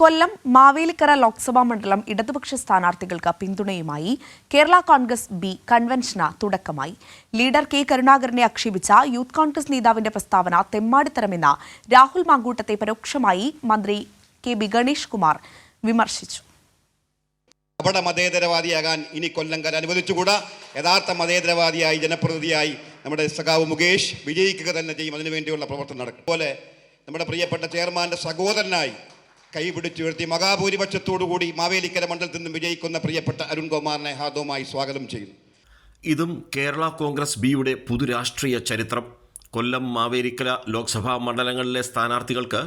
കൊല്ലം മാവേലിക്കര ലോക്സഭാ മണ്ഡലം ഇടതുപക്ഷ സ്ഥാനാർത്ഥികൾക്ക് പിന്തുണയുമായി കേരള കോൺഗ്രസ് ബി കൺവെൻഷന് തുടക്കമായി. ലീഡർ കെ കരുണാകരനെ ആക്ഷേപിച്ച യൂത്ത് കോൺഗ്രസ് നേതാവിന്റെ പ്രസ്താവന തെമ്മാടിത്തരമെന്ന രാഹുൽ മാങ്കൂട്ടത്തെ പരോക്ഷമായി മന്ത്രി കെ ബി ഗണേഷ് കുമാർ വിമർശിച്ചു. അവിടെ മതേതരവാദിയാകാൻ ഇനി കൊല്ലങ്കര അനുവദിച്ചുകൂടാ? യഥാർത്ഥ മതേതരവാദിയായി ജനപ്രതിനിധിയായി നമ്മുടെ സഖാവ് മുകേഷ് വിജയിക്കുക തന്നെ ചെയ്യും. അതിനുവേണ്ടിയുള്ള പ്രവർത്തനം നടക്കും. അതുപോലെ നമ്മുടെ പ്രിയപ്പെട്ട ചെയർമാന്റെ സഹോദരനായി കൈപിടിച്ചുയർത്തി മഹാഭൂരിപക്ഷത്തോടുകൂടി മാവേലിക്കര മണ്ഡലത്തിൽ നിന്നും വിജയിക്കുന്ന പ്രിയപ്പെട്ട അരുൺകുമാറിനെ ഹാർദവുമായി സ്വാഗതം ചെയ്യുന്നു. ഇതും കേരള കോൺഗ്രസ് ബിയുടെ പുതുരാഷ്ട്രീയ ചരിത്രം. കൊല്ലം മാവേലിക്കര ലോക്സഭാ മണ്ഡലങ്ങളിലെ സ്ഥാനാർത്ഥികൾക്ക്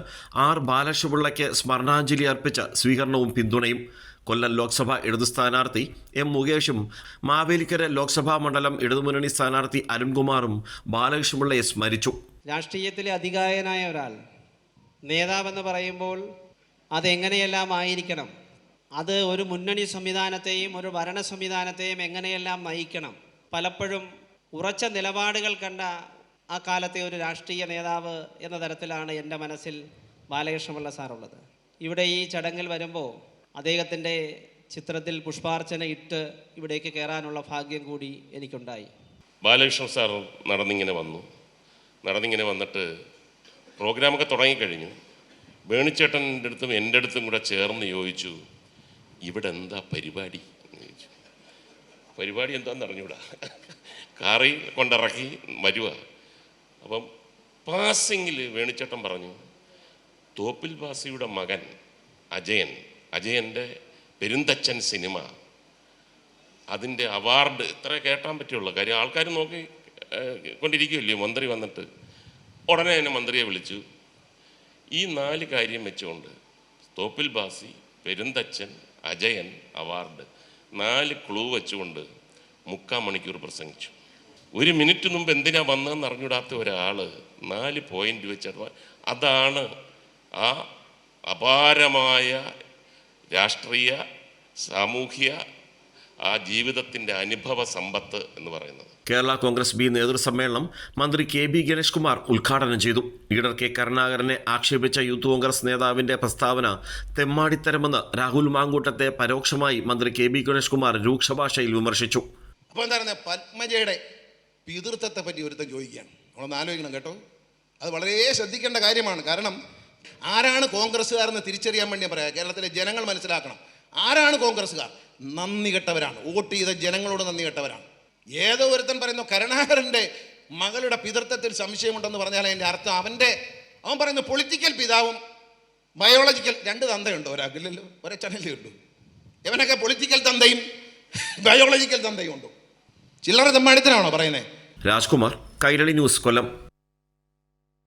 ആർ ബാലശുപിള്ളയ്ക്ക് സ്മരണാഞ്ജലി അർപ്പിച്ച സ്വീകരണവും പിന്തുണയും. കൊല്ലം ലോക്സഭ ഇടതു സ്ഥാനാർത്ഥി എം മുകേഷും മാവേലിക്കര ലോക്സഭാ മണ്ഡലം ഇടതുമുന്നണി സ്ഥാനാർത്ഥി അരുൺകുമാറും ബാലകൃഷ്ണപിള്ളയെ സ്മരിച്ചു. രാഷ്ട്രീയത്തിലെ അധികായനായ ഒരാൾ നേതാവെന്ന് പറയുമ്പോൾ അതെങ്ങനെയെല്ലാം ആയിരിക്കണം അത് ഒരു മുന്നണി സംവിധാനത്തെയും ഒരു ഭരണ സംവിധാനത്തെയും എങ്ങനെയെല്ലാം നയിക്കണം? പലപ്പോഴും ഉറച്ച നിലപാടുകൾ കണ്ട ആ കാലത്തെ ഒരു രാഷ്ട്രീയ നേതാവ് എന്ന തരത്തിലാണ് എന്റെ മനസ്സിൽ ബാലകൃഷ്ണപിള്ള സാറുള്ളത്. ഇവിടെ ഈ ചടങ്ങിൽ വരുമ്പോൾ അദ്ദേഹത്തിന്റെ ചിത്രത്തിൽ പുഷ്പാർച്ചന ഇട്ട് ഇവിടേക്ക് കയറാനുള്ള ഭാഗ്യം കൂടി എനിക്കുണ്ടായി. ബാലകൃഷ്ണൻ സാർ നടന്നിങ്ങനെ വന്നു. നടന്നിങ്ങനെ വന്നിട്ട് പ്രോഗ്രാമൊക്കെ തുടങ്ങിക്കഴിഞ്ഞു. വേണിച്ചേട്ടന്റെ അടുത്തും എന്റെ അടുത്തും കൂടെ ചേർന്ന് ചോദിച്ചു ഇവിടെ എന്താ പരിപാടി ചോദിച്ചു. പരിപാടി എന്താണെന്ന് അറിഞ്ഞൂടാ. കാറി കൊണ്ടിറക്കി വരുക അപ്പം പാസിങ്ങിൽ വേണിച്ചേട്ടൻ പറഞ്ഞു തോപ്പിൽ ബാസിയുടെ മകൻ അജയൻ അജയന്റെ പെരുന്തച്ഛൻ സിനിമ. അതിന്റെ അവാർഡ് ഇത്ര കേട്ടാൻ പറ്റുള്ളൂ. കാര്യം ആൾക്കാർ നോക്കി കൊണ്ടിരിക്കുമല്ലോ മന്ത്രി വന്നിട്ട്. ഉടനെ തന്നെ മന്ത്രിയെ വിളിച്ചു. ഈ നാല് കാര്യം വെച്ചുകൊണ്ട് തോപ്പിൽ ബാസി പെരുന്തച്ചൻ അജയൻ അവാർഡ് നാല് ക്ലൂ വെച്ചുകൊണ്ട് മുക്കാൽ മണിക്കൂർ പ്രസംഗിച്ചു. ഒരു മിനിറ്റ് മുമ്പ് എന്തിനാ വന്നതെന്ന് അറിഞ്ഞൂടാത്ത ഒരാൾ നാല് പോയിന്റ് വെച്ച് അതാണ് ആ അപാരമായ രാഷ്ട്രീയ സാമൂഹ്യ ആ ജീവിതത്തിന്റെ അനുഭവ സമ്പത്ത് എന്ന് പറയുന്നത്. കേരള കോൺഗ്രസ് ബി നേതൃസമ്മേളനം മന്ത്രി കെ ബി ഗണേഷ് കുമാർ ഉദ്ഘാടനം ചെയ്തു. ലീഡർ കെ കരുണാകരനെ ആക്ഷേപിച്ച യൂത്ത് കോൺഗ്രസ് നേതാവിന്റെ പ്രസ്താവന തെമ്മാടിത്തരമെന്ന് രാഹുൽ മാങ്കൂട്ടത്തെ പരോക്ഷമായി മന്ത്രി കെ ബി ഗണേഷ് കുമാർ രൂക്ഷഭാഷയിൽ വിമർശിച്ചു. അപ്പോൾ എന്താണ് പത്മജയുടെ പിതൃത്വത്തെ പറ്റി ഒരുത്തം ചോദിക്കുകയാണ്. നമ്മളൊന്ന് ആലോചിക്കണം കേട്ടോ. അത് വളരെ ശ്രദ്ധിക്കേണ്ട കാര്യമാണ്. കാരണം ആരാണ് കോൺഗ്രസ്സുകാരെന്ന് തിരിച്ചറിയാൻ വേണ്ടി പറയാം. കേരളത്തിലെ ജനങ്ങൾ മനസ്സിലാക്കണം. ആരാണ് കോൺഗ്രസ്സുകാർ? നന്ദി കെട്ടവരാണ്. വോട്ട് ചെയ്ത ജനങ്ങളോട് നന്ദി കെട്ടവരാണ്. ഏതോ ഒരുത്തൻ പറയുന്നു കരുണാകരന്റെ മകളുടെ പിതൃത്വത്തിൽ സംശയമുണ്ടെന്ന് പറഞ്ഞാൽ അതിന്റെ അർത്ഥം അവന്റെ അവൻ പറയുന്നു പൊളിറ്റിക്കൽ പിതാവും ബയോളജിക്കൽ രണ്ട് തന്തയുണ്ടോ ഒരാൾക്കില്ലല്ലോ ഒരേ ചടലേ ഉണ്ടോ. ഇവനൊക്കെ പൊളിറ്റിക്കൽ തന്തയും ബയോളജിക്കൽ തന്തയും ഉണ്ടോ. ചില്ലറ തമ്മാടിത്തനാണോ പറയുന്നത് രാജ്കുമാർ കൈരളി ന്യൂസ് കൊല്ലം.